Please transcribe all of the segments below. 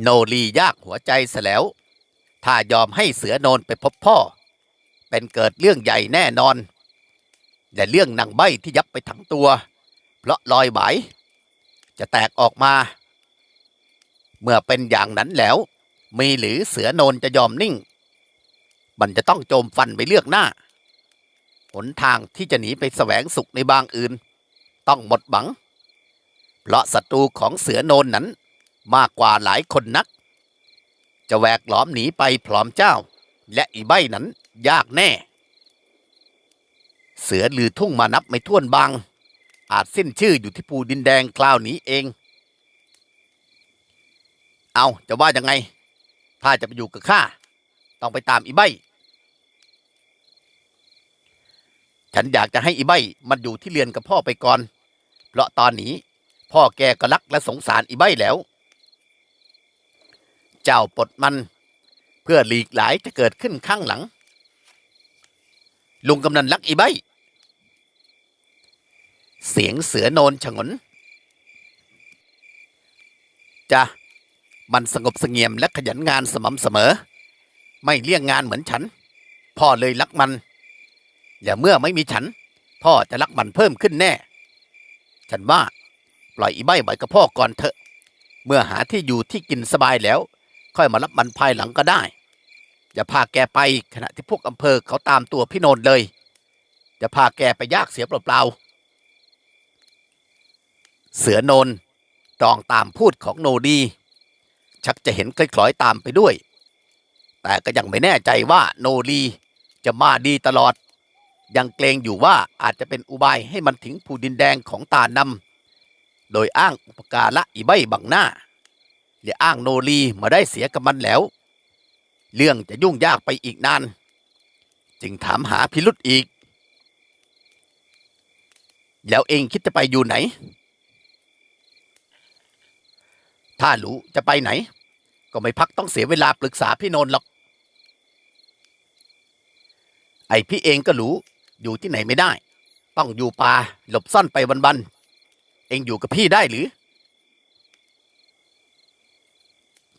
โนรียากหัวใจเสแล้ว ถ้ายอมให้เสือโนนไปพบพ่อ เป็นเกิดเรื่องใหญ่แน่นอนและเรื่องนางใบที่ยับไปทั้งตัว เพราะลอยไหวจะแตกออกมา เมื่อเป็นอย่างนั้นแล้ว มีหรือเสือโนนจะยอมนิ่ง มันจะต้องโจมฟันไปเลือกหน้า หนทางที่จะหนีไปแสวงสุขในบางอื่น ต้องหมดหวัง เพราะศัตรูของเสือโนนนั้น มากกว่าหลายคนนัก จะแหวกหลอมหนีไปพร้อมเจ้า และอีใบนั้นยากแน่ เสือลือทุ่งมานับไม่ถ้วนบาง อาจสิ้นชื่ออยู่ที่ภูดินแดงคราวนี้เอง เอาจะว่ายังไง ถ้าจะไปอยู่กับข้า ต้องไปตามอีใบฉันอยากจะให้อีใบมันอยู่ที่เรือนกับพ่อไปก่อน เพราะตอนนี้พ่อแกก็รักและสงสารอีใบแล้ว เจ้าปลดมัน เพื่อหลีกหลายจะเกิดขึ้นข้างหลัง ลุงกำนันรักอีใบ เสียงเสือโนนฉงนจ้ะมันสงบเสงี่ยมและขยันงานสม่ำเสมอ ไม่เลี่ยงงานเหมือนฉัน พ่อเลยรักมัน อย่าเมื่อไม่มีฉัน พ่อจะรักมันเพิ่มขึ้นแน่ ฉันว่า ปล่อยอีใบไว้กับพ่อก่อนเถอะ เมื่อหาที่อยู่ที่กินสบายแล้ว ค่อยมารับมันภายหลังก็ได้ อย่าพาแกไปขณะที่พวกอำเภอเขาตามตัวพี่โนนเลยจะพาแกไปยากเสียเปล่าๆเสือโนนตองตามพูดของโนดี ชักจะเห็นคล้อยๆตามไปด้วย แต่ก็ยังไม่แน่ใจว่าโนรีจะมาดีตลอด ยังเกรงอยู่ว่าอาจจะเป็นอุบายให้มันถึงผู้ดินแดงของตานำโดยอ้างอุปการะอีใบบังหน้า และอ้างโนรีมาได้เสียกับมันแล้ว เรื่องจะยุ่งยากไปอีกนาน จึงถามหาพิรุษอีก แล้วเองคิดจะไปอยู่ไหน ถ้ารู้จะไปไหน ก็ไม่พักต้องเสียเวลาปรึกษาพี่โนนหรอก ไอพี่เองก็รู้อยู่ที่ไหนไม่ได้ ต้องอยู่ป่าหลบซ่อนไปวันๆเองอยู่กับพี่ได้หรือ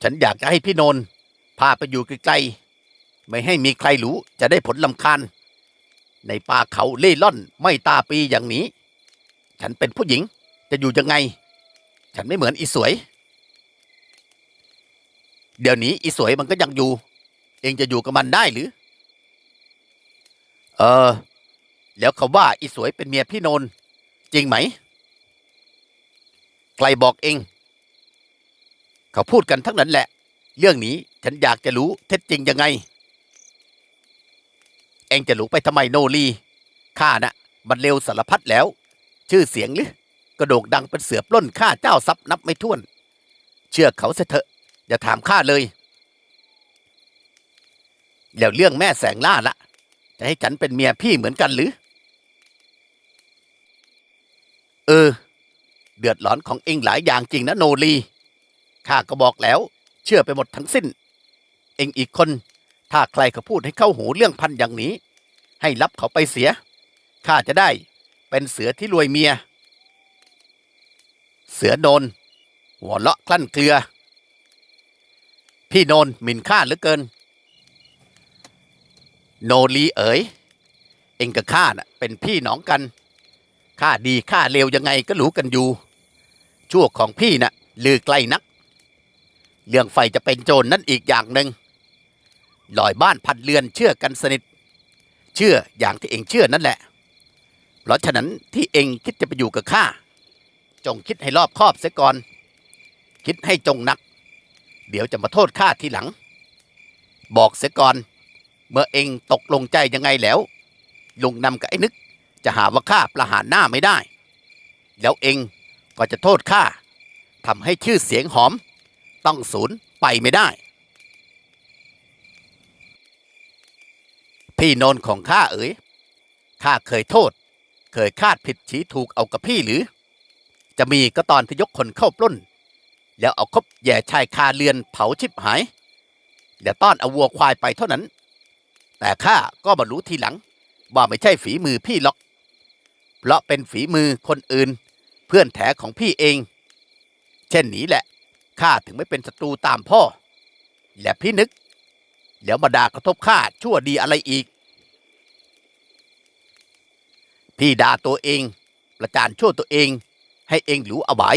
ฉันอยากจะให้พี่โนนพาไปอยู่ไกลๆไม่ให้มีใครรู้จะได้ผลลำคาญ ในป่าเขาเล่ร่อนไม่ตาปีอย่างนี้ ฉันเป็นผู้หญิงจะอยู่ยังไง ฉันไม่เหมือนอีสวย เดี๋ยวนี้อีสวยมันก็ยังอยู่ เองจะอยู่กับมันได้หรือ เออ แล้วเขาว่าอีสวยเป็นเมียพี่โนนจริงไหม ใครบอกเอง เขาพูดกันทั้งนั้นแหละ เรื่องนี้ฉันอยากจะรู้เท็จจริงยังไง เองจะรู้ไปทำไมโนรีข้านะ่ะมันเร็วสารพัดแล้ว ชื่อเสียงหรือกระโดกดังเป็นเสือปล้นข้าเจ้าทรัพย์นับไม่ถ้วน เชื่อเขาเสเถอะ อย่าถามข้าเลย แล้วเรื่องแม่แสงล่าละจะให้ฉันเป็นเมียพี่เหมือนกันหรือ เออ เดือดร้อนของเองหลายอย่างจริงนะโนรี ข้าก็บอกแล้ว เชื่อไปหมดทั้งสิ้น เองอีกคน ถ้าใครเขาพูดให้เข้าหูเรื่องพันอย่างนี้ ให้รับเขาไปเสีย ข้าจะได้เป็นเสือที่รวยเมีย เสือโนนหัวเลาะคลั่นเกลือ พี่โนนหมิ่นข้าเหลือเกิน โนรีเอ๋ย เองกับข้าน่ะเป็นพี่น้องกัน ข้าดีข้าเลวยังไงก็รู้กันอยู่ ชั่วของพี่น่ะลือไกลนัก เรื่องไฟจะเป็นโจรนนั่นอีกอย่างหนึ่งลอยบ้านพันเรือนเชื่อกันสนิท เชื่ออย่างที่เองเชื่อนั่นแหละ เพราะฉะนั้นที่เองคิดจะไปอยู่กับข้า จงคิดให้รอบคอบเสียก่อน คิดให้จงหนัก เดี๋ยวจะมาโทษข้าทีหลัง บอกเสียก่อน เมื่อเองตกลงใจยังไงแล้วลุงนำกับไอ้นึก จะหาว่าข้าประหารหน้าไม่ได้ แล้วเองก็จะโทษข้าทำให้ชื่อเสียงหอม ต้องสูญไปไม่ได้ พี่นนของข้าเอ๋ยข้าเคยโทษ เคยคาดผิดชี้ถูกเอากับพี่หรือ จะมีก็ตอนที่ยกคนเข้าปล้น แล้วเอาคบแย่ชายคาเรือนเผาชิบหายแล้วต้อนเอาวัวควายไปเท่านั้น แต่ข้าก็มารู้ทีหลัง ว่าไม่ใช่ฝีมือพี่หรอก เพราะเป็นฝีมือคนอื่น เพื่อนแถของพี่เอง เช่นนี้แหละ ข้าถึงไม่เป็นศัตรูตามพ่อ และพี่นึก แล้วมาด่ากระทบข้าชั่วดีอะไรอีก พี่ด่าตัวเอง ประจานชั่วตัวเอง ให้เองหรูเอาไว้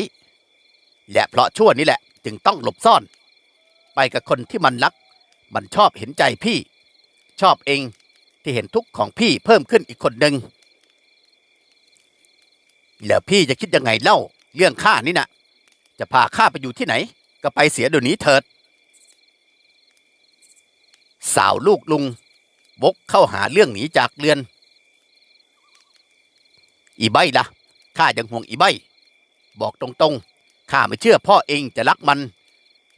และเพราะชั่วนี่แหละ จึงต้องหลบซ่อน ไปกับคนที่มันรัก มันชอบเห็นใจพี่ ชอบเองที่เห็นทุกข์ของพี่เพิ่มขึ้นอีกคนหนึ่งแล้วพี่จะคิดยังไงเล่าเรื่องข้านี่นะ จะพาข้าไปอยู่ที่ไหน ก็ไปเสียเดี๋ยวนี้เถิด สาวลูกลุงบกเข้าหาเรื่องหนีจากเรือน อีใบละ่ะข้ายังห่วงอีใบ บอกตรงๆข้าไม่เชื่อพ่อเองจะรักมัน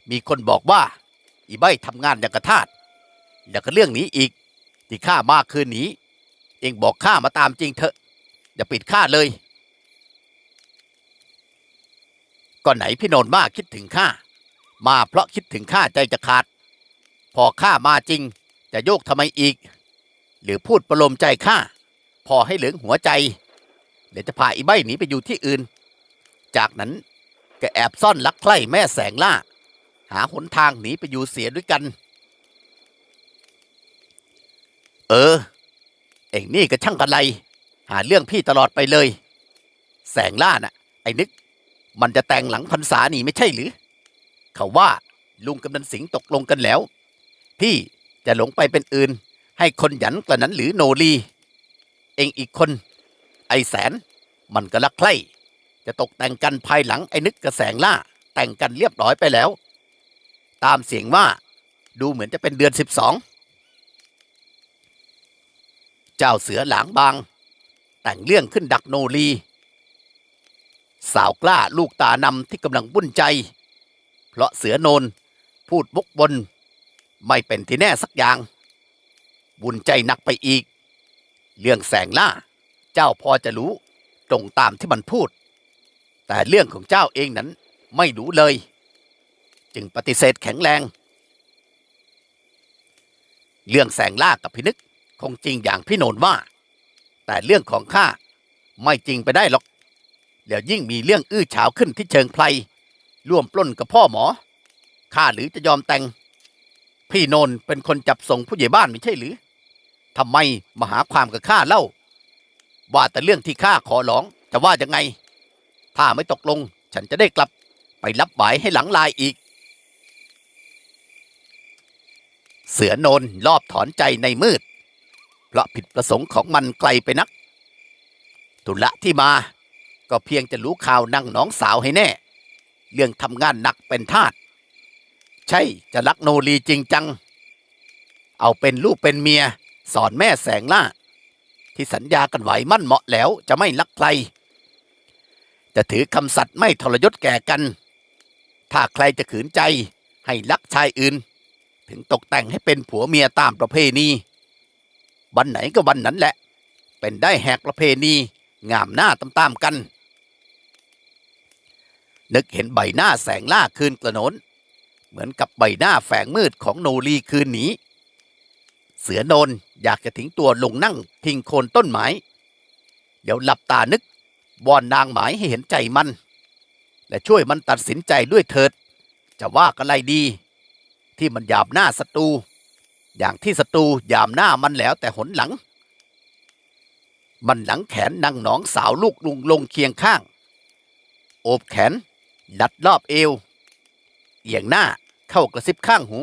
มีคนบอกว่า อีใบทำงานอย่างกระทาดแล้วก็เรื่องนี้อีก ที่ข้ามาคืนนี้ เองบอกข้ามาตามจริงเถอะอย่าปิดข้าเลย ก็ไหนพี่โนนมาคิดถึงข้ามาเพราะคิดถึงข้าใจจะขาด พอข้ามาจริง จะโยกทำไมอีก หรือพูดประโลมใจข้าพอให้เหลืองหัวใจ เดี๋ยวจะพาอีใบหนีไปอยู่ที่อื่น จากนั้นก็แอบซ่อนลักใคร่แม่แสงล่า หาหนทางหนีไปอยู่เสียด้วยกัน เออ เอ็งนี่ก็ช่างกันไร หาเรื่องพี่ตลอดไปเลย แสงล่าน่ะ ไอ้นึก มันจะแต่งหลังพรรษานี่ไม่ใช่หรือ เขาว่าลุงกำนันสิงห์ตกลงกันแล้วพี่จะหลงไปเป็นอื่น ให้คนหยันกระนั้นหรือโนรีเองอีกคน ไอแสน มันก็รักใคร่จะตกแต่งกันภายหลังไอ้นึกกระแสงล่า แต่งกันเรียบร้อยไปแล้ว ตามเสียงว่า ดูเหมือนจะเป็นเดือนสิบสองเจ้าเสือหลางบาง แต่งเรื่องขึ้นดักโนรี สาวกล้าลูกตานำที่กำลังบุ่นใจ เพราะเสือโนนพูดบกบน ไม่เป็นที่แน่สักอย่าง บุญใจหนักไปอีก เรื่องแสงล่า เจ้าพอจะรู้ตรงตามที่มันพูด แต่เรื่องของเจ้าเองนั้นไม่รู้เลย จึงปฏิเสธแข็งแรง เรื่องแสงล่ากับพินึกคงจริงอย่างพี่โนนว่า แต่เรื่องของข้าไม่จริงไปได้หรอก แล้วยิ่งมีเรื่องอื้อฉาวขึ้นที่เชิงไพรร่วมปล้นกับพ่อหมอข้าหรือจะยอมแต่ง พี่นนเป็นคนจับส่งผู้ใหญ่บ้านไม่ใช่หรือทำไมมาหาความกับข้าเล่า ว่าแต่เรื่องที่ข้าขอร้องจะว่ายังไง ถ้าไม่ตกลง ฉันจะได้กลับไปรับหมายให้หลังลายอีก เสือโนนรอบถอนใจในมืด เพราะผิดประสงค์ของมันไกลไปนักตุละที่มา ก็เพียงจะรู้ข่าวนั่งน้องสาวให้แน่ เรื่องทำงานหนักเป็นทาสใช่จะรักโนรีจริงจัง เอาเป็นลูกเป็นเมีย สอนแม่แสงล่า ที่สัญญากันไหวมั่นเหมาะแล้วจะไม่ลักใคร จะถือคำสัตย์ไม่ทรยศแก่กัน ถ้าใครจะขืนใจให้ลักชายอื่น ถึงตกแต่งให้เป็นผัวเมียตามประเพณีวันไหนก็วันนั้นแหละ เป็นได้แหกประเพณี งามหน้าตามๆกัน นึกเห็นใบหน้าแสงล่าคืนกระโนนเหมือนกับใบหน้าแฝงมืดของโนรีคืนนี้ เสือนนอยากจะทิ้งตัวลงนั่งพิงโคนต้นไม้เดี๋ยวหลับตานึกวอนนางหมายให้เห็นใจมัน และช่วยมันตัดสินใจด้วยเถิด จะว่ากันไรดี ที่มันหยาบหน้าศัตรูอย่างที่ศัตรูหยามหน้ามันแล้วแต่หนหลัง มันหลังแขนนางหนองสาวลูกลุงลงเคียงข้าง โอบแขน ดัดรอบเอว เอียงหน้าเข้ากระซิบข้างหู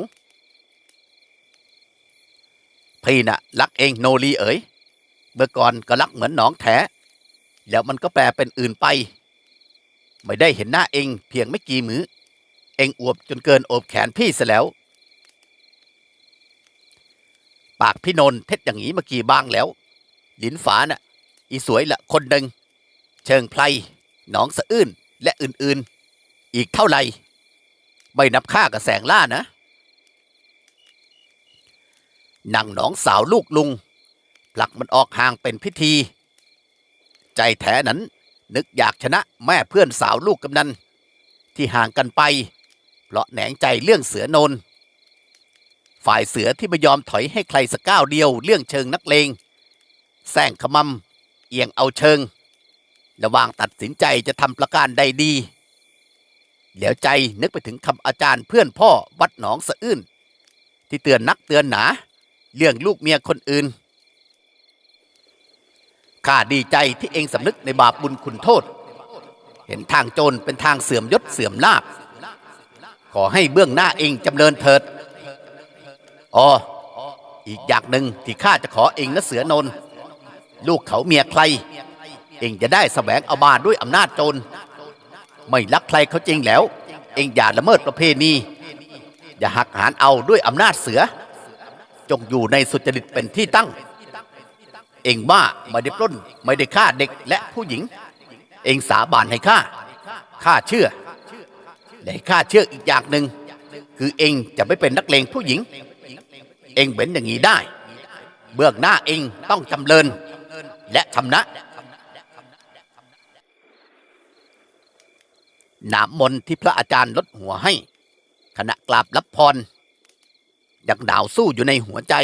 พี่น่ะ รักเองโนรีเอ๋ย เมื่อก่อนก็รักเหมือนหนองแท้ แล้วมันก็แปลเป็นอื่นไป ไม่ได้เห็นหน้าเองเพียงไม่กี่มือเองอวบจนเกินโอบแขนพี่ซะแล้ว ปากพี่นนท์เท็ดอย่างนี้เมื่อกี้บ้างแล้ว ลินฝาน่ะ อีสวยละคนหนึ่ง เชิงไพรหนองสะอื้นและอื่นๆ อีกเท่าไหร่ ไม่นับค่ากับแสงล่านะนางหนองสาวลูกลุงผลักมันออกห่างเป็นพิธี ใจแท้นั้น นึกอยากชนะแม่เพื่อนสาวลูกกำนันที่ห่างกันไป เพราะแหนงใจเรื่องเสือโนน ฝ่ายเสือที่ไม่ยอมถอยให้ใครสักก้าวเดียวเรื่องเชิงนักเลงแซงขมำเอียงเอาเชิง ระหว่างตัดสินใจจะทำประการใดดี แล้วใจนึกไปถึงคำอาจารย์เพื่อนพ่อวัดหนองสะอื้นที่เตือนนักเตือนหนา เรื่องลูกเมียคนอื่น ข้าดีใจที่เองสำนึกในบาปบุญคุณโทษ เห็นทางโจรเป็นทางเสื่อมยศเสื่อมลาบ ขอให้เบื้องหน้าเองจำเริญเถิดอ๋ออีกอย่างหนึ่งที่ข้าจะขอเองนะเสือนน ลูกเขาเมียใคร เองจะได้แสวงเอามาด้วยอำนาจโจร ไม่รักใครเขาจริงแล้ว เองอย่าละเมิดประเพณีอย่าหักหานเอาด้วยอำนาจเสือ จงอยู่ในสุจริตเป็นที่ตั้ง เองว่าไม่ได้ปล้นไม่ได้ฆ่าเด็กและผู้หญิง เองสาบานให้ข้าข้าเชื่อและข้าเชื่ออีกอย่างหนึ่งคือเองจะไม่เป็นนักเลงผู้หญิง เองเป็นอย่างนี้ได้ เบื้องหน้าเองต้องจำเริญและชำนะ น้ำมนต์ที่พระอาจารย์ลดหัวให้ ขณะกราบรับพรยังดาวสู้อยู่ในหัวใจ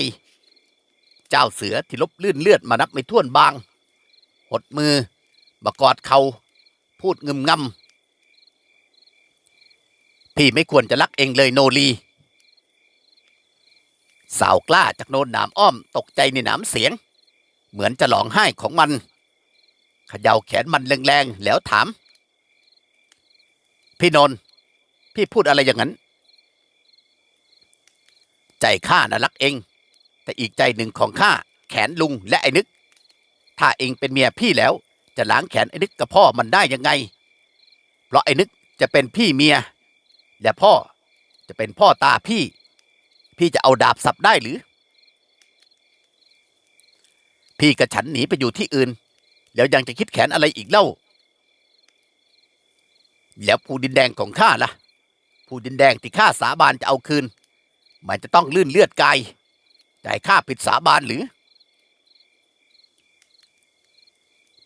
เจ้าเสือที่ลบลื่นเลือดมานับไม่ถ้วนบาง หดมือ บกอดเขาพูดงึมงำพี่ไม่ควรจะรักเองเลยโนรีสาวกล้าจากโนนหนามอ้อมตกใจในหนามเสียง เหมือนจะหลองไห้ของมันขย่าแขนมันแรงๆแล้วถาม พี่นนท์พี่พูดอะไรอย่างนั้น ใจข้าน่ะรักเอง แต่อีกใจหนึ่งของข้าแขนลุงและไอ้นึก ถ้าเองเป็นเมียพี่แล้ว จะล้างแขนไอ้นึกกับพ่อมันได้ยังไง เพราะไอ้นึกจะเป็นพี่เมีย และพ่อจะเป็นพ่อตาพี่ พี่จะเอาดาบสับได้หรือ พี่กับฉันหนีไปอยู่ที่อื่น แล้วยังจะคิดแขนอะไรอีกเล่า แล้วภูดินแดงของข้าล่ะ ภูดินแดงที่ข้าสาบานจะเอาคืน มันจะต้องลื่นเลือดกายแต่ข้าผิดสาบานหรือ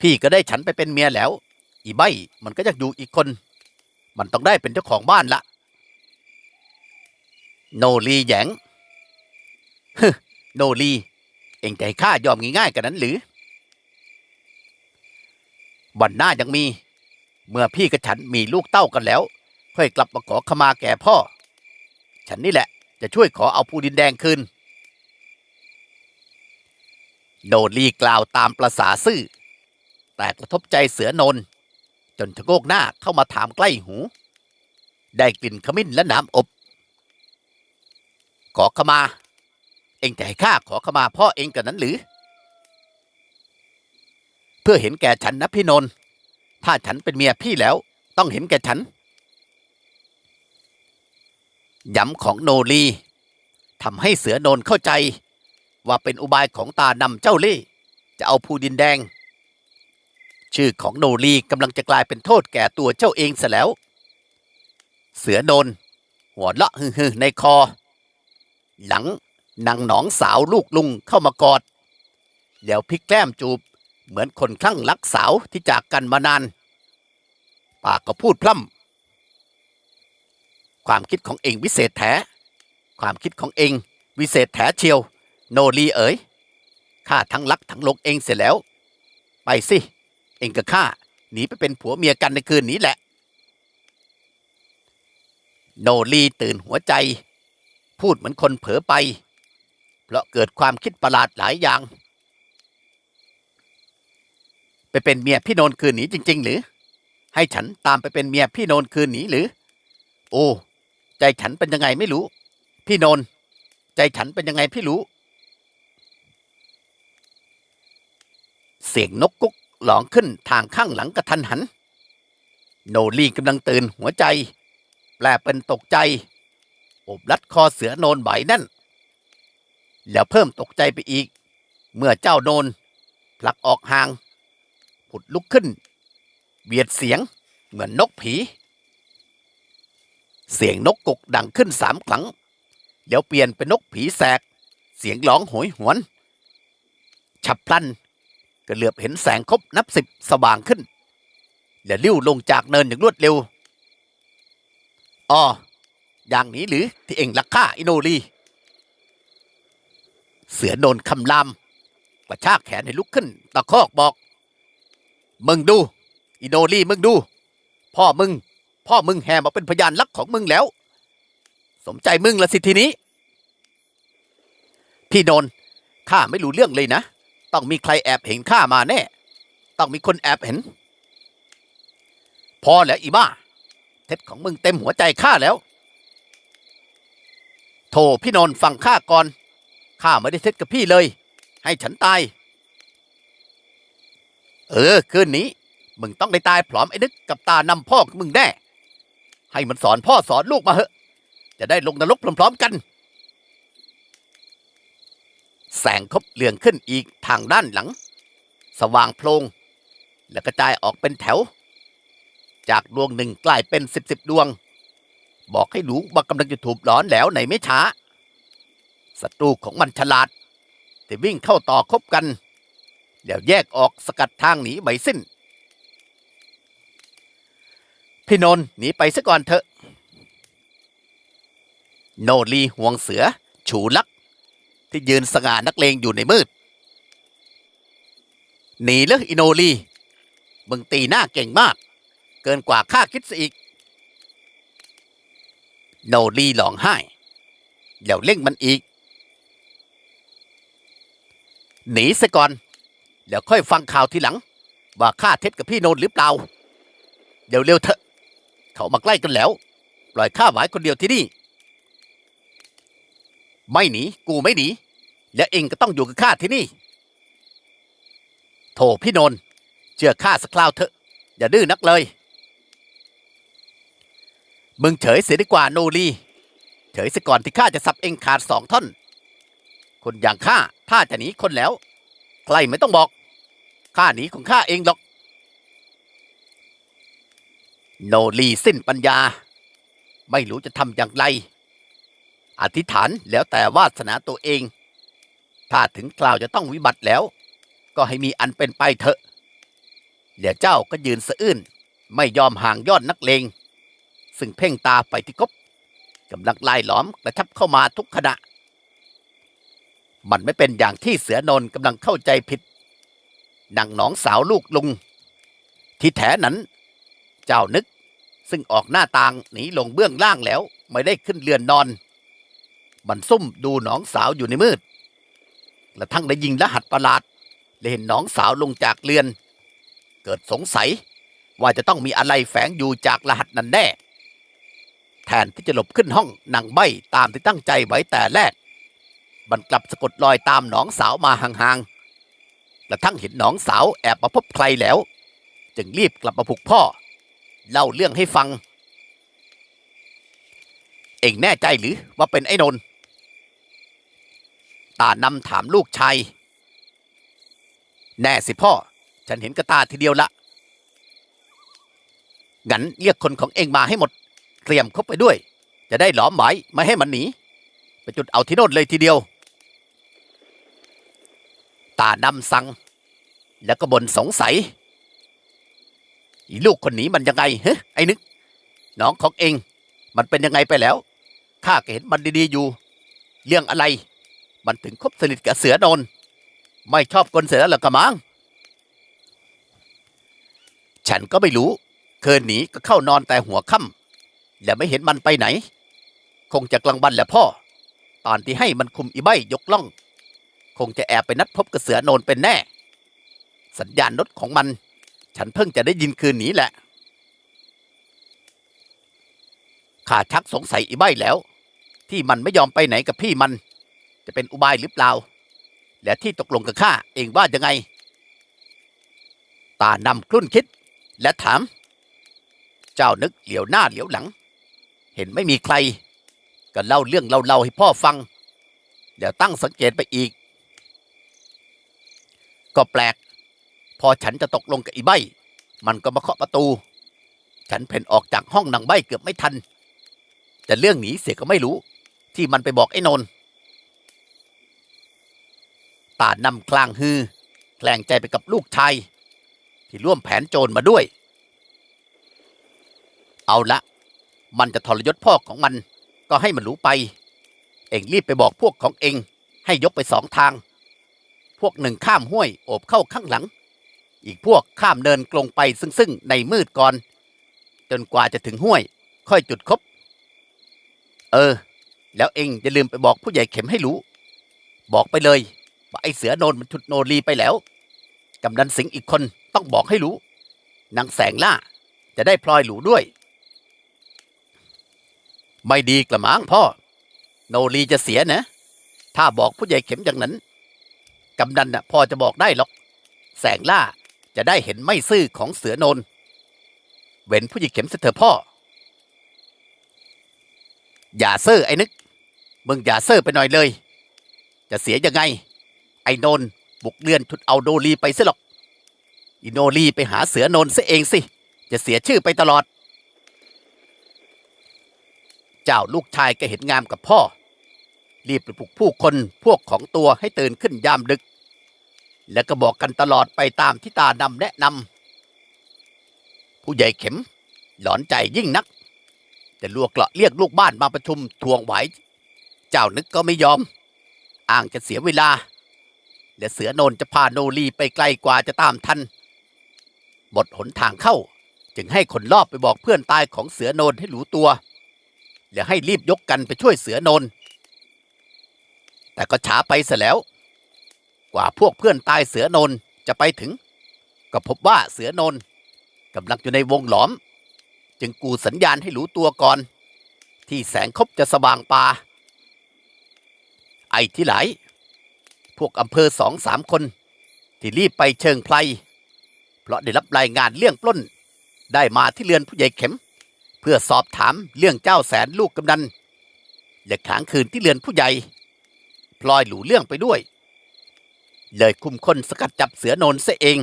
พี่ก็ได้ฉันไปเป็นเมียแล้ว อีใบมันก็อยากอยู่อีกคน มันต้องได้เป็นเจ้าของบ้านละโนรีแยงฮึโนรีเองใจข้ายอมง่ายๆกันนั้นหรือ วันหน้ายังมี เมื่อพี่กับฉันมีลูกเต้ากันแล้ว ค่อยกลับมาขอขมาแก่พ่อ ฉันนี่แหละจะช่วยขอเอาภูดินแดงคืนโนรีกล่าวตามประษาซื่อ แต่กระทบใจเสือนน จนชะโงกหน้าเข้ามาถามใกล้หู ได้กลิ่นขมิ้นและน้ำอบ ขอขมา เองจะให้ข้าขอขมาพ่อเองกันนั้นหรือ เพื่อเห็นแก่ฉันนะพี่นนท์ ถ้าฉันเป็นเมียพี่แล้ว ต้องเห็นแก่ฉันย้ำของโนรีทำให้เสือโนนเข้าใจ ว่าเป็นอุบายของตานำเจ้าเล่จะเอาภูดินแดง ชื่อของโนรีกำลังจะกลายเป็นโทษแก่ตัวเจ้าเองเสแล้ว เสือโนนหัวเราะฮือในคอ หลังนางหนองสาวลูกลุงเข้ามากอด แล้วพลิกแกล้มจูบ เหมือนคนคลั่งรักสาวที่จากกันมานาน ปากก็พูดพร่ำความคิดของเองวิเศษแท้ ความคิดของเองวิเศษแท้เชียว โนรีเอ๋ยข้าทั้งรักทั้งลงเองเสร็จแล้ว ไปสิ เองกับข้าหนีไปเป็นผัวเมียกันในคืนนี้แหละ โนรีตื่นหัวใจ พูดเหมือนคนเผลอไป เพราะเกิดความคิดประหลาดหลายอย่าง ไปเป็นเมียพี่โนนคืนนี้จริง ๆ หรือ ให้ฉันตามไปเป็นเมียพี่โนนคืนนี้หรือ โอ้ ใจฉันเป็นยังไงไม่รู้ พี่โนนใจฉันเป็นยังไงพี่รู้ เสียงนกกุ๊กหลองขึ้นทางข้างหลังกระทันหัน โนรีกำลังตื่นหัวใจ แปลเป็นตกใจอบรัดคอเสือโนนไหวนั่น แล้วเพิ่มตกใจไปอีก เมื่อเจ้าโนนผลักออกห่าง ผุดลุกขึ้น เบียดเสียงเหมือนนกผี เสียงนกกกดังขึ้นสามครั้ง แล้วเปลี่ยนเป็นนกผีแสก เสียงร้องโหยหวน ฉับพลันก็เหลือบเห็นแสงครบนับสิบสว่างขึ้น และลิ้วลงจากเนินอย่างรวดเร็วอ๋ออย่างนี้หรือที่เองลักฆ่าอิโนรีเสือโนนคำรามกระชากแขนให้ลุกขึ้น ตะคอกบอก มึงดูอิโนรีมึงดู พ่อมึง พ่อมึงแห่มาเป็นพยานลักของมึงแล้ว สมใจมึงละสิทีนี้ พี่นนท์ข้าไม่รู้เรื่องเลยนะ ต้องมีใครแอบเห็นข้ามาแน่ ต้องมีคนแอบเห็น พอแล้วอีบ้า เท็จของมึงเต็มหัวใจข้าแล้ว โธ่พี่นนท์ฟังข้าก่อน ข้าไม่ได้เท็จกับพี่เลย ให้ฉันตาย เออ คืนนี้ มึงต้องได้ตายพร้อมไอ้นึกกับตานำพ่อของมึงแน่ ให้มันสอนพ่อสอนลูกมาเหอะ จะได้ลงนรกพร้อมๆกัน แสงคบเลืองขึ้นอีกทางด้านหลัง สว่างโพลงและกระจายออกเป็นแถว จากดวงหนึ่งกลายเป็นสิบสิบดวง บอกให้รู้ว่ากำลังจะถูกหลอนแล้วในไม่ช้าศัตรูของมันฉลาดแต่วิ่งเข้าต่อคบกัน แล้วแยกออกสกัดทางหนีไม่สิ้น พี่นนท์หนีไปซะก่อนเถอะ โนลีห่วงเสือฉูลัก ที่ยืนสง่านักเลงอยู่ในมืด หนีเลยอิโนลีมึงตีหน้าเก่งมาก เกินกว่าข้าคิดซะอีก โนลีหลองไห้แล้วเล่งมันอีก หนีซะก่อน เดี๋ยวค่อยฟังข่าวทีหลัง ว่าข้าเท็จกับพี่โนนหรือเปล่า เดี๋ยวเร็วเถอะ เขามาใกล้กันแล้ว ปล่อยข้าไว้คนเดียวที่นี่ ไม่หนี กูไม่หนี และเองก็ต้องอยู่กับข้าที่นี่ โถพี่นนเชื่อข้าสักคราวเถอะ อย่าดื้อนักเลย มึงเฉยเสียดีกว่าโนรีเฉยเสียก่อนที่ข้าจะสับเองขาดสองท่อน คนอย่างข้าถ้าจะหนีคนแล้ว ใครไม่ต้องบอก ข้าหนีของข้าเองหรอก โนรีสิ้นปัญญา ไม่รู้จะทำอย่างไร อธิษฐานแล้วแต่วาสนาตัวเอง ถ้าถึงคราวจะต้องวิบัติแล้ว ก็ให้มีอันเป็นไปเถอะเดี๋ยวเจ้าก็ยืนสะอื้นไม่ยอมห่างยอดนักเลง ซึ่งเพ่งตาไปที่กบกำลังไล่หลอมกระชับเข้ามาทุกขณะ มันไม่เป็นอย่างที่เสือนนกำลังเข้าใจผิด นางหนองสาวลูกลุง ที่แท้นั้น เจ้านึกซึ่งออกหน้าต่างหนีลงเบื้องล่างแล้ว ไม่ได้ขึ้นเรือนนอน มันซุ่มดูหนองสาวอยู่ในมืดกระทั่งได้ยิงรหัสประหลาดเลยเห็นหนองสาวลงจากเรือน เกิดสงสัยว่าจะต้องมีอะไรแฝงอยู่จากรหัสนั้นแน่ แทนที่จะหลบขึ้นห้องนางใบตามที่ตั้งใจไว้แต่แรก มันกลับสะกดรอยตามหนองสาวมาห่างๆ กระทั่งเห็นหนองสาวแอบมาพบใครแล้ว จึงรีบกลับมาปลุกพ่อ เล่าเรื่องให้ฟัง เองแน่ใจหรือว่าเป็นไอ้นนท์ตานำถามลูกชายแน่สิพ่อ ฉันเห็นกระตาทีเดียวละงั้นเรียกคนของเองมาให้หมด เตรียมคบไปด้วย จะได้หลอมหมายไม่ให้มันหนี ไปจุดเอาที่โน่นเลยทีเดียว ตานำสัง แล้วก็บ่นสงสัยลูกคนนี้มันยังไงเฮ้ไอ้นึก น้องของเอง มันเป็นยังไงไปแล้วข้าก็เห็นมันดีๆอยู่ เรื่องอะไร มันถึงคบสนิทกับเสือโนนไม่ชอบคนเสือหรอกกระมังฉันก็ไม่รู้ คืนนี้ก็เข้านอนแต่หัวค่ำและไม่เห็นมันไปไหน คงจะกลางวันแหละพ่อ ตอนที่ให้มันคุมอีใบยกล่อง คงจะแอบไปนัดพบกับเสือโนนเป็นแน่ สัญญาณรถของมัน ฉันเพิ่งจะได้ยินคืนนี้แหละข้าชักสงสัยอีใบแล้ว ที่มันไม่ยอมไปไหนกับพี่มัน จะเป็นอุบายหรือเปล่า และที่ตกลงกับข้าเองว่ายังไง ตานำครุ่นคิด และถาม เจ้านึกเหลียวหน้าเหลียวหลัง เห็นไม่มีใคร ก็เล่าเรื่องเล่าๆให้พ่อฟังเดี๋ยวตั้งสังเกตไปอีก ก็แปลก พอฉันจะตกลงกับอีใบ มันก็มาเคาะประตู ฉันเพ่นออกจากห้องนางใบเกือบไม่ทัน แต่เรื่องหนีเสียก็ไม่รู้ ที่มันไปบอกไอ้นนท์ตานำคลางฮือแคลงใจไปกับลูกชายที่ร่วมแผนโจรมาด้วย เอาละ มันจะทรยศพ่อของมัน ก็ให้มันรู้ไป เองรีบไปบอกพวกของเอง ให้ยกไปสองทาง พวกหนึ่งข้ามห้วยโอบเข้าข้างหลัง อีกพวกข้ามเนินกลงไปซึ่งซึ่งในมืดก่อน จนกว่าจะถึงห้วย ค่อยจุดคบ เออ แล้วเองอย่าลืมไปบอกผู้ใหญ่เข็มให้รู้ บอกไปเลยว่าไอ้เสือโนนมันฉุดโนรีไปแล้วกำนันสิงห์อีกคนต้องบอกให้รู้นางแสงล่า จะได้พลอยหลูด้วย ไม่ดีกระมังพ่อ โนรีจะเสียนะ ถ้าบอกผู้ใหญ่เข็มอย่างนั้น กำนันน่ะพอจะบอกได้หรอก แสงล่าจะได้เห็นไม่ซื่อของเสือโนนเว้นผู้หญ่เข็มเสถอพ่อ อย่าเซ่อไอ้นึก มึงอย่าเซ่อไปหน่อยเลย จะเสียยังไง ไอ้โนนบุกเลื่อนชุดเอาโนรีไปซะหรอกอีโนรีไปหาเสือโนนซะเองสิ จะเสียชื่อไปตลอด เจ้าลูกชายก็เห็นงามกับพ่อ รีบไปปลุกผู้คนพวกของตัวให้ตื่นขึ้นยามดึก แล้วก็บอกกันตลอดไปตามที่ตานำแนะนำผู้ใหญ่เข็ม หลอนใจยิ่งนัก แต่ลวกเกลาะเรียกลูกบ้านมาประชุมทวงไหว เจ้านึกก็ไม่ยอม อ้างจะเสียเวลา และเสือโนนจะพาโนรีไปไกลกว่าจะตามทันหมดหนทางเข้า จึงให้คนรอบไปบอกเพื่อนตายของเสือโนนให้รู้ตัวและให้รีบยกกันไปช่วยเสือโนนแต่ก็ช้าไปเสแล้ว กว่าพวกเพื่อนตายเสือโนนจะไปถึง ก็พบว่าเสือโนนกำลังอยู่ในวงหลอม จึงกูสัญญาณให้รู้ตัวก่อน ที่แสงคบจะสว่างป่า ไอ้ที่ไหล พวกอำเภอสองสามคน ที่รีบไปเชิงไพลเพราะได้รับรายงานเรื่องปล้น ได้มาที่เรือนผู้ใหญ่เข็ม เพื่อสอบถามเรื่องเจ้าแสนลูกกำนันและขางคืนที่เรือนผู้ใหญ่พลอยหลูเรื่องไปด้วย เลยคุมคนสกัดจับเสือโนนเสียเอง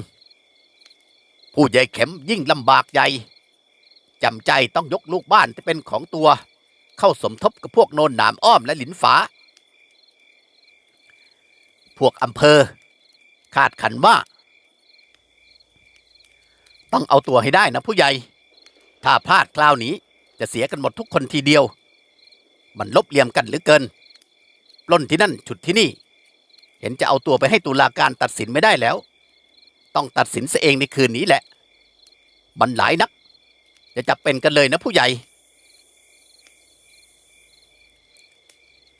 ผู้ใหญ่เข็มยิ่งลำบากใหญ่จำใจต้องยกลูกบ้านที่เป็นของตัว เข้าสมทบกับพวกโนนหนามอ้อมและหลินฝา พวกอำเภอ คาดขันว่า ต้องเอาตัวให้ได้นะผู้ใหญ่ ถ้าพลาดคราวนี้จะเสียกันหมดทุกคนทีเดียว มันลบเหลี่ยมกันหรือเกินปล้นที่นั่น ฉุดที่นี่ ห็นจะเอาตัวไปให้ตุลาการตัดสินไม่ได้แล้ว ต้องตัดสินเสียเองในคืนนี้แหละ มันหลายนักจะจับเป็นกันเลยนะผู้ใหญ่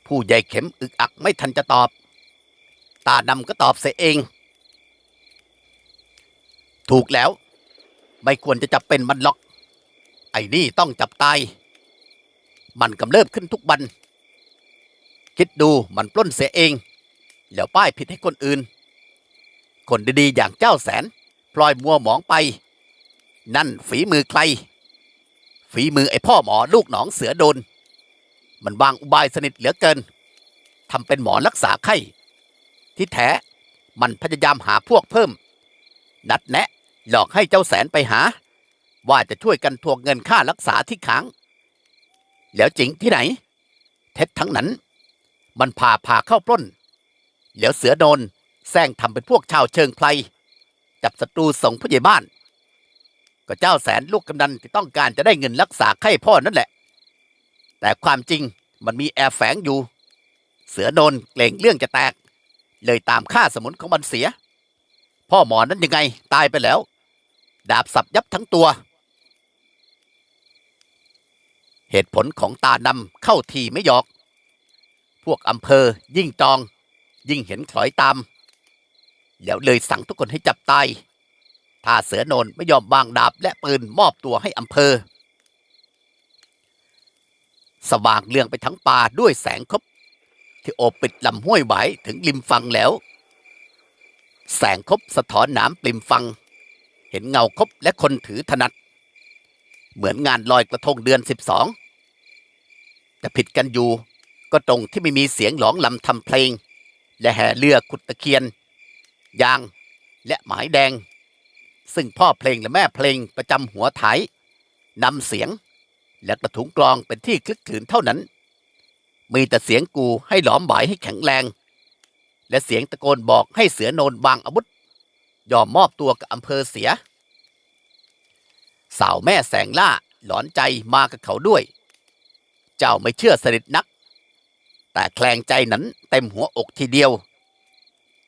ผู้ใหญ่เข็มอึกอักไม่ทันจะตอบ ตาดำก็ตอบเสียเอง ถูกแล้ว ไม่ควรจะจับเป็นมันหรอก ไอ้นี่ต้องจับตาย มันกำเริบขึ้นทุกวัน คิดดูมันปล้นเสียเอง แล้วป้ายผิดให้คนอื่น คนดีๆอย่างเจ้าแสน พลอยมัวหมองไป นั่นฝีมือใคร ฝีมือไอ้พ่อหมอลูกหนองเสือโดน มันวางอุบายสนิทเหลือเกินทำเป็นหมอรักษาไข้ ที่แท้มันพยายามหาพวกเพิ่ม นัดแนะหลอกให้เจ้าแสนไปหา ว่าจะช่วยกันทวงเงินค่ารักษาที่ค้าง แล้วจริงที่ไหน เท็จทั้งนั้น มันพาพาเข้าปล้น แล้วเสือโดนแซงทำเป็นพวกชาวเชิงไพรจับศัตรูส่งผู้ใหญ่บ้าน ก็เจ้าแสนลูกกำนันที่ต้องการจะได้เงินรักษาไข้พ่อนั่นแหละ แต่ความจริงมันมีแอบแฝงอยู่ เสือโดนเกรงเรื่องจะแตก เลยตามฆ่าสมุนของมันเสีย พ่อหมอนั้นยังไงตายไปแล้ว ดาบสับยับทั้งตัว เหตุผลของตานำเข้าทีไม่หยอก พวกอำเภอยิ่งจอง ยิ่งเห็นคล้อยตาม แล้วเลยสั่งทุกคนให้จับตายถ้าเสือโนนไม่ยอมวางดาบและปืนมอบตัวให้อำเภอ สว่างเรื่องไปทั้งป่าด้วยแสงคบ ที่โอบปิดลำห้วยไหวถึงริมฟังแล้ว แสงคบสะท้อนนามปริมฟัง เห็นเงาคบและคนถือถนัด เหมือนงานลอยกระทงเดือนสิบสองแต่ผิดกันอยู่ก็ตรงที่ไม่มีเสียงหลองลำทำเพลง และแห่เรือขุดตะเคียน ยาง และหมายแดง ซึ่งพ่อเพลงและแม่เพลงประจำหัวไถยนำเสียง และกระถุงกลองเป็นที่คลึกคลืนเท่านั้น มีแต่เสียงกูให้หลอมบ่ายให้แข็งแรง และเสียงตะโกนบอกให้เสือโนนวางอาวุธ ยอมมอบตัวกับอำเภอเสีย สาวแม่แสงล่าหลอนใจมากับเขาด้วย เจ้าไม่เชื่อสนิทนัก แต่แคลงใจนั้นเต็มหัวอกทีเดียว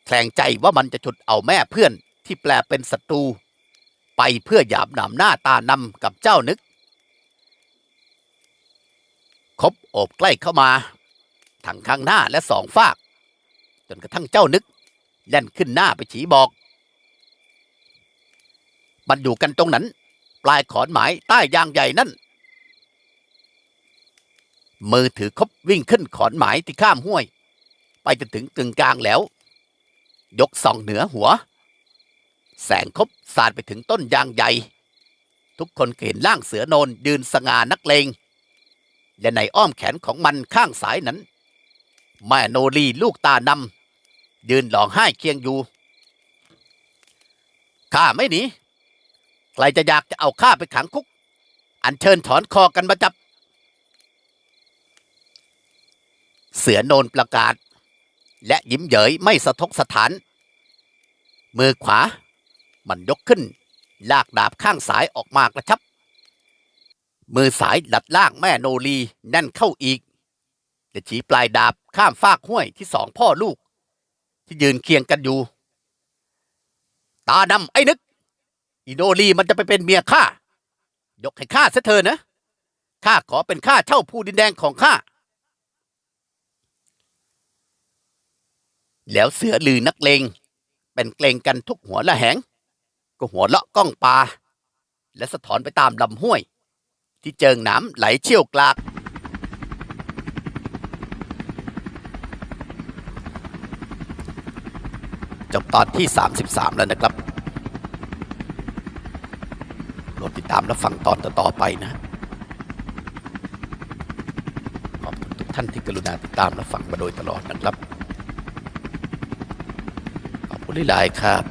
แคลงใจว่ามันจะฉุดเอาแม่เพื่อนที่แปลเป็นศัตรู ไปเพื่อหยาบหนามหน้าตานำกับเจ้านึก คบโอบใกล้เข้ามาทั้งข้างหน้าและสองฝาก จนกระทั่งเจ้านึกแล่นขึ้นหน้าไปฉีบอก มันอยู่กันตรงนั้น ปลายขอนหมายใต้ยางใหญ่นั่น มือถือคบวิ่งขึ้นขอนหมายที่ข้ามห้วย ไปจนถึงกึ่งกลางแล้ว ยกส่องเหนือหัว แสงคบสาดไปถึงต้นยางใหญ่ ทุกคนเห็นร่างเสือโนนยืนสง่านักเลง และในอ้อมแขนของมันข้างสายนั้น แม่โนรีลูกตานำยืนร้องไห้เคียงอยู่ข้าไม่หนีใครจะอยากจะเอาข้าไปขังคุก อันเชิญถอนคอกันมาจับ เสือโนนประกาศ และยิ้มเยยไม่สะทกสถาน มือขวา มันยกขึ้น ลากดาบข้างซ้ายออกมากระชับ มือสายดัดลางแม่โนรีแน่นเข้าอีกจะชี้ปลายดาบข้ามฟากห้วยที่สองพ่อลูก ที่ยืนเคียงกันอยู่ ตาดำไอ้นึก อีโนรีมันจะไปเป็นเมียข้ายกให้ข้าซะเธอนะข้าขอเป็นข้าเช่าผู้ดินแดงของข้า แล้วเสือลือนักเลงเป็นเกรงกันทุกหัวละแหง ก็หัวเลาะก้องปลาและสะท้อนไปตามลำห้วย ที่เจิงน้ำไหลเชี่ยวกลาก จบตอนที่ 33 แล้วนะครับโปรดติดตามและฟังตอนต่อๆไปนะขอบคุณทุกท่านที่กรุณาติดตามและฟังมาโดยตลอดนะครับ หลายครับ